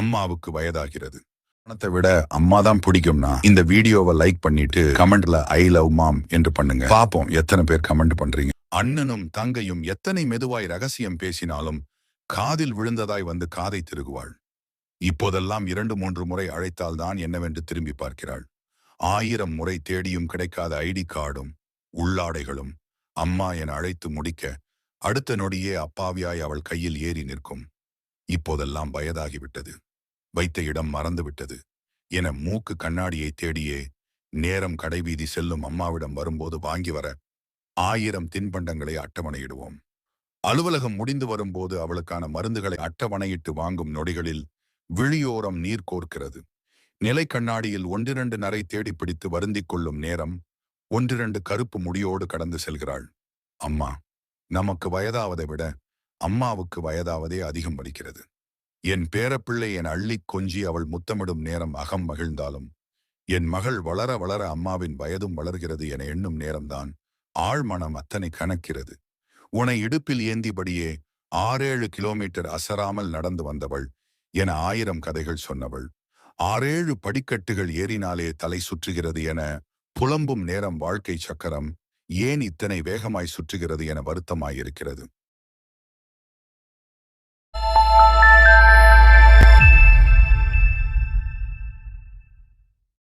அம்மாவுக்கு வயதாகிறது. பணத்தை விட அம்மா தான் பிடிக்கும்னா இந்த வீடியோவை லைக் பண்ணிட்டு கமெண்ட்ல ஐ லவ் மாம் என்று பண்ணுங்க. பாப்போம் எத்தனை பேர் கமெண்ட் பண்றீங்க? அண்ணனும் தங்கையும் எத்தனை மெதுவாய் ரகசியம் பேசினாலும் காதில் விழுந்ததாய் வந்து காதை திருகுவாள். இப்போதெல்லாம் இரண்டு மூன்று முறை அழைத்தால் தான் என்னவென்று திரும்பி பார்க்கிறாள். ஆயிரம் முறை தேடியும் கிடைக்காத ஐடி கார்டும் உள்ளாடைகளும் அம்மா என அழைத்து முடிக்க அடுத்த நொடியே அப்பாவியாய் அவள் கையில் ஏறி நிற்கும். இப்போதெல்லாம் வயதாகிவிட்டது. வைத்த இடம் மறந்துவிட்டது. என மூக்கு கண்ணாடியை தேடியே நேரம் கடைவீதி செல்லும் அம்மாவிடம் வரும்போது வாங்கி வர ஆயிரம் தின்பண்டங்களை அட்டவணையிடுவோம். அலுவலகம் முடிந்து வரும்போது அவளுக்கான மருந்துகளை அட்டவணையிட்டு வாங்கும் நொடிகளில் விழியோரம் நீர் கோர்க்கிறது. நிலை கண்ணாடியில் ஒன்றிரண்டு நரை தேடி பிடித்து வருந்திக் கொள்ளும் நேரம் ஒன்றிரண்டு கருப்பு முடியோடு கடந்து செல்கிறாள். அம்மா நமக்கு வயதாவதை விட அம்மாவுக்கு வயதாவதே அதிகம் வலிக்கிறது. என் பேரப்பிள்ளை என் அள்ளிக் கொஞ்சி அவள் முத்தமிடும் நேரம் அகம் மகிழ்ந்தாலும் என் மகள் வளர வளர அம்மாவின் வயதும் வளர்கிறது என எண்ணும் நேரம்தான் ஆழ்மனம் அத்தனை கணக்கிறது. உனை இடுப்பில் ஏந்திபடியே ஆறேழு கிலோமீட்டர் அசராமல் நடந்து வந்தவள் என ஆயிரம் கதைகள் சொன்னவள். ஆறேழு படிக்கட்டுகள் ஏறினாலே தலை சுற்றுகிறது என புலம்பும் நேரம் வாழ்க்கை சக்கரம் ஏன் இத்தனை வேகமாய் சுற்றுகிறது என வருத்தமாயிருக்கிறது.